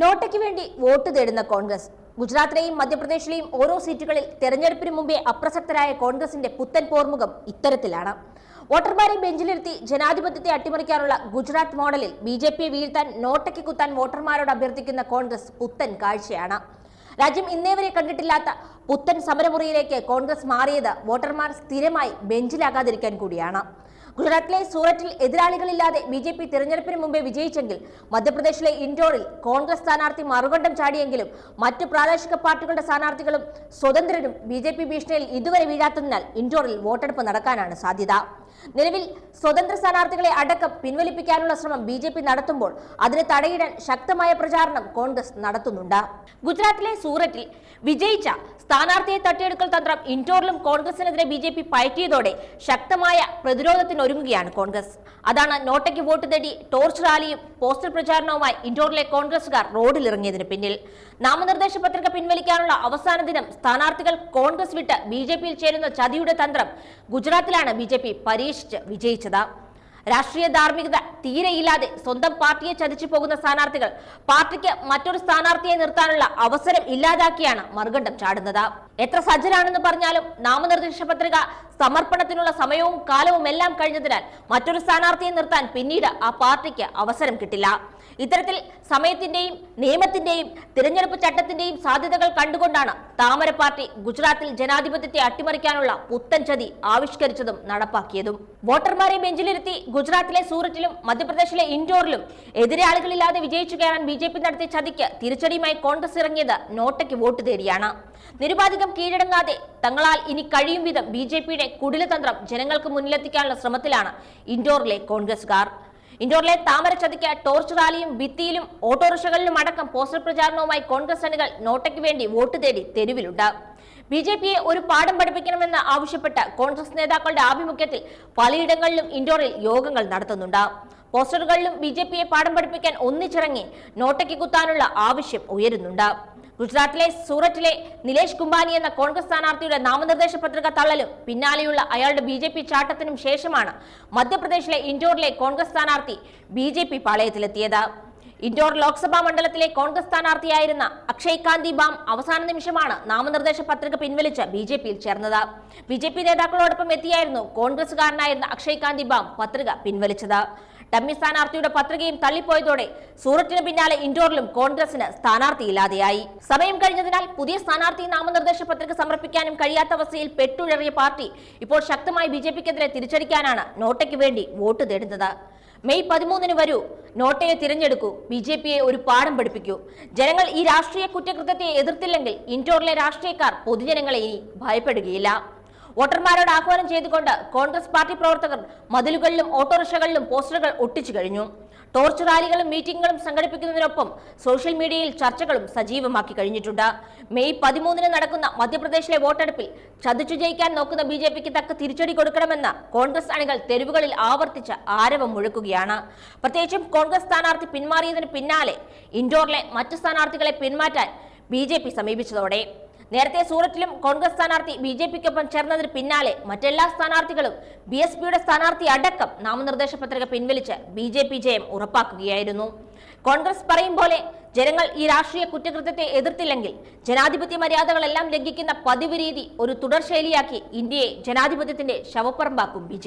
നോട്ടയ്ക്ക് വേണ്ടി വോട്ട് തേടുന്ന കോൺഗ്രസ്. ഗുജറാത്തിലെയും മധ്യപ്രദേശിലെയും ഓരോ സീറ്റുകളിൽ തെരഞ്ഞെടുപ്പിന് മുമ്പേ അപ്രസക്തരായ കോൺഗ്രസിന്റെ പുത്തൻ പോർമുഖം ഇത്തരത്തിലാണ്. വോട്ടർമാരെ ബെഞ്ചിലിരുത്തി ജനാധിപത്യത്തെ അട്ടിമറിക്കാനുള്ള ഗുജറാത്ത് മോഡലിൽ ബി ജെ പിയെ വീഴ്ത്താൻ നോട്ടയ്ക്ക് കുത്താൻ വോട്ടർമാരോട് അഭ്യർത്ഥിക്കുന്ന കോൺഗ്രസ് പുത്തൻ കാഴ്ചയാണ്. രാജ്യം ഇന്നേവരെ കണ്ടിട്ടില്ലാത്ത പുത്തൻ സമരമുറിയിലേക്ക് കോൺഗ്രസ് മാറിയത് വോട്ടർമാർ സ്ഥിരമായി ബെഞ്ചിലാകാതിരിക്കാൻ കൂടിയാണ്. ഗുജറാത്തിലെ സൂററ്റിൽ എതിരാളികളില്ലാതെ ബി ജെ പി തിരഞ്ഞെടുപ്പിന് മുമ്പേ വിജയിച്ചെങ്കിൽ മധ്യപ്രദേശിലെ ഇൻഡോറിൽ കോൺഗ്രസ് സ്ഥാനാർത്ഥി മറുകണ്ഠം ചാടിയെങ്കിലും മറ്റു പ്രാദേശിക പാർട്ടികളുടെ സ്ഥാനാർത്ഥികളും സ്വതന്ത്രരും ബി ജെ പി ഭീഷണിയിൽ ഇതുവരെ വീഴാത്തതിനാൽ ഇൻഡോറിൽ വോട്ടെടുപ്പ് നടക്കാനാണ് സാധ്യത. നിലവിൽ സ്വതന്ത്ര സ്ഥാനാർത്ഥികളെ അടക്കം പിൻവലിപ്പിക്കാനുള്ള ശ്രമം ബി ജെ പി നടത്തുമ്പോൾ അതിനെ തടയിടാൻ ശക്തമായ പ്രചാരണം കോൺഗ്രസ് നടത്തുന്നുണ്ട്. ഗുജറാത്തിലെ സൂററ്റിൽ വിജയിച്ച സ്ഥാനാർത്ഥിയെ തട്ടിയെടുക്കൽ തന്ത്രം ഇൻഡോറിലും കോൺഗ്രസിനെതിരെ ബി ജെ പി പയറ്റിയതോടെ ശക്തമായ പ്രതിരോധത്തിനൊരുങ്ങുകയാണ് കോൺഗ്രസ്. അതാണ് നോട്ടയ്ക്ക് വോട്ട് തേടി ടോർച്ച് റാലിയും പോസ്റ്റൽ പ്രചാരണവുമായി ഇൻഡോറിലെ കോൺഗ്രസുകാർ റോഡിലിറങ്ങിയതിന് പിന്നിൽ. നാമനിർദ്ദേശ പത്രിക പിൻവലിക്കാനുള്ള അവസാന ദിനം സ്ഥാനാർത്ഥികൾ കോൺഗ്രസ് വിട്ട് ബി ജെ പിയിൽ ചേരുന്ന ചതിയുടെ തന്ത്രം ഗുജറാത്തിലാണ് ബി ജെ പി പരീക്ഷിച്ച് വിജയിച്ചത്. രാഷ്ട്രീയ ധാർമ്മികത തീരെയില്ലാതെ സ്വന്തം പാർട്ടിയെ ചതിച്ചു പോകുന്ന സ്ഥാനാർത്ഥികൾ പാർട്ടിക്ക് മറ്റൊരു സ്ഥാനാർത്ഥിയെ നിർത്താനുള്ള അവസരം ഇല്ലാതാക്കിയാണ് മറുകണ്ഠം ചാടുന്നത്. എത്ര സജ്ജരാണെന്ന് പറഞ്ഞാലും നാമനിർദ്ദേശ പത്രിക സമർപ്പണത്തിനുള്ള സമയവും കാലവും എല്ലാം കഴിഞ്ഞതിനാൽ മറ്റൊരു സ്ഥാനാർത്ഥിയെ നിർത്താൻ പിന്നീട് ആ പാർട്ടിക്ക് അവസരം കിട്ടില്ല. ഇത്തരത്തിൽ സമയത്തിന്റെയും നിയമത്തിന്റെയും തിരഞ്ഞെടുപ്പ് ചട്ടത്തിന്റെയും സാധ്യതകൾ കണ്ടുകൊണ്ടാണ് താമര പാർട്ടി ഗുജറാത്തിൽ ജനാധിപത്യത്തെ അട്ടിമറിക്കാനുള്ള പുത്തൻ ചതി ആവിഷ്കരിച്ചതും നടപ്പാക്കിയതും. വോട്ടർമാരെ ബെഞ്ചിലിരുത്തി ഗുജറാത്തിലെ സൂററ്റിലും മധ്യപ്രദേശിലെ ഇൻഡോറിലും എതിരാളികളില്ലാതെ വിജയിച്ചു കയറാൻ ബി ജെ പി നടത്തിയ ചതിക്ക് തിരിച്ചടിയുമായി കോൺഗ്രസ് ഇറങ്ങിയത് നോട്ടയ്ക്ക് വോട്ട് തേടിയാണ്. നിരുപാധികം കീഴടങ്ങാതെ തങ്ങളാൽ ഇനി കഴിയും വിധം ബി ജെ പിയുടെ കുടിലതന്ത്രം ജനങ്ങൾക്ക് മുന്നിലെത്തിക്കാനുള്ള ശ്രമത്തിലാണ് ഇൻഡോറിലെ കോൺഗ്രസുകാർ ഇൻഡോറിലെ താമരച്ചതിക്ക് ടോർച്ച് റാലിയും ഭിത്തിയിലും ഓട്ടോറിക്ഷകളിലും അടക്കം പോസ്റ്റർ പ്രചാരണവുമായി കോൺഗ്രസ് അണികൾ നോട്ടയ്ക്ക് വേണ്ടി വോട്ട് തേടി തെരുവിലുണ്ട്. ബി ജെ പിയെ ഒരു പാഠം പഠിപ്പിക്കണമെന്ന് ആവശ്യപ്പെട്ട് കോൺഗ്രസ് നേതാക്കളുടെ ആഭിമുഖ്യത്തിൽ പലയിടങ്ങളിലും ഇൻഡോറിൽ യോഗങ്ങൾ നടത്തുന്നുണ്ട്. പോസ്റ്ററുകളിലും ബി ജെ പിയെ പാഠം പഠിപ്പിക്കാൻ ഒന്നിച്ചിറങ്ങി നോട്ടയ്ക്ക് കുത്താനുള്ള ആവശ്യം ഉയരുന്നുണ്ട്. ഗുജറാത്തിലെ സൂററ്റിലെ നിലേഷ് കുംബാനി എന്ന കോൺഗ്രസ് സ്ഥാനാർത്ഥിയുടെ നാമനിർദ്ദേശ പത്രിക തള്ളലും. പിന്നാലെയുള്ള അയാളുടെ ബി ജെ പി ചാട്ടത്തിനും ശേഷമാണ് മധ്യപ്രദേശിലെ ഇൻഡോറിലെ കോൺഗ്രസ് സ്ഥാനാർത്ഥി ബി ജെ പി പാളയത്തിലെത്തിയത്. ഇൻഡോർ ലോക്സഭാ മണ്ഡലത്തിലെ കോൺഗ്രസ് സ്ഥാനാർത്ഥിയായിരുന്ന അക്ഷയ് കാന്തി ബാം അവസാന നിമിഷമാണ് നാമനിർദ്ദേശ പത്രിക പിൻവലിച്ച് ബി ജെ പിയിൽ ചേർന്നത്. ബി ജെ പി നേതാക്കളോടൊപ്പം എത്തിയായിരുന്നു കോൺഗ്രസുകാരനായിരുന്ന അക്ഷയ് കാന്തി ബാം പത്രിക പിൻവലിച്ചത്. ഡമ്മി സ്ഥാനാർത്ഥിയുടെ പത്രികയും തള്ളിപ്പോയതോടെ സൂററ്റിന് പിന്നാലെ ഇൻഡോറിലും കോൺഗ്രസിന് സ്ഥാനാർത്ഥിയില്ലാതെയായി. സമയം കഴിഞ്ഞതിനാൽ പുതിയ സ്ഥാനാർത്ഥി നാമനിർദ്ദേശ പത്രിക സമർപ്പിക്കാനും കഴിയാത്ത അവസ്ഥയിൽ പെട്ടുഴറിയ പാർട്ടി ഇപ്പോൾ ശക്തമായി ബി ജെ പിക്കെതിരെ തിരിച്ചടിക്കാനാണ് നോട്ടയ്ക്ക് വേണ്ടി വോട്ട് തേടുന്നത്. മെയ് പതിമൂന്നിന് വരൂ. നോട്ടയെ തിരഞ്ഞെടുക്കൂ. ബി ജെ പിയെ ഒരു പാഠം പഠിപ്പിക്കൂ. ജനങ്ങൾ ഈ രാഷ്ട്രീയ കുറ്റകൃത്യത്തെ എതിർത്തില്ലെങ്കിൽ ഇൻഡോറിലെ രാഷ്ട്രീയക്കാർ പൊതുജനങ്ങളെ ഇനി ഭയപ്പെടുകയില്ല. വോട്ടർമാരോട് ആഹ്വാനം ചെയ്തുകൊണ്ട് കോൺഗ്രസ് പാർട്ടി പ്രവർത്തകർ മതിലുകളിലും ഓട്ടോറിക്ഷകളിലും പോസ്റ്ററുകൾ ഒട്ടിച്ചു കഴിഞ്ഞു. ടോർച്ച് റാലികളും മീറ്റിംഗുകളും സംഘടിപ്പിക്കുന്നതിനൊപ്പം സോഷ്യൽ മീഡിയയിൽ ചർച്ചകളും സജീവമാക്കി കഴിഞ്ഞിട്ടുണ്ട്. മെയ് പതിമൂന്നിന് നടക്കുന്ന മധ്യപ്രദേശിലെ വോട്ടെടുപ്പിൽ ചതിച്ചു ജയിക്കാൻ നോക്കുന്ന ബി ജെ പിക്ക് തക്ക തിരിച്ചടി കൊടുക്കണമെന്ന് കോൺഗ്രസ് അണികൾ തെരുവുകളിൽ ആവർത്തിച്ച് ആരവം മുഴക്കുകയാണ്. പ്രത്യേകിച്ചും കോൺഗ്രസ് സ്ഥാനാർത്ഥി പിന്മാറിയതിന് പിന്നാലെ ഇൻഡോറിലെ മറ്റ് സ്ഥാനാർത്ഥികളെ പിന്മാറ്റാൻ ബി സമീപിച്ചതോടെ. നേരത്തെ സൂററ്റിലും കോൺഗ്രസ് സ്ഥാനാർത്ഥി ബി ജെ പിക്കൊപ്പം ചേർന്നതിന് പിന്നാലെ മറ്റെല്ലാ സ്ഥാനാർത്ഥികളും ബി എസ് പിയുടെ സ്ഥാനാർത്ഥി അടക്കം നാമനിർദ്ദേശ പത്രിക പിൻവലിച്ച് ബി ജെ പി ജയം ഉറപ്പാക്കുകയായിരുന്നു. കോൺഗ്രസ് പറയും പോലെ ജനങ്ങൾ ഈ രാഷ്ട്രീയ കുറ്റകൃത്യത്തെ എതിർത്തില്ലെങ്കിൽ ജനാധിപത്യ മര്യാദകളെല്ലാം ലംഘിക്കുന്ന പതിവ് രീതി ഒരു തുടർശൈലിയാക്കി ഇന്ത്യയെ ജനാധിപത്യത്തിന്റെ ശവപ്പറമ്പാക്കും ബി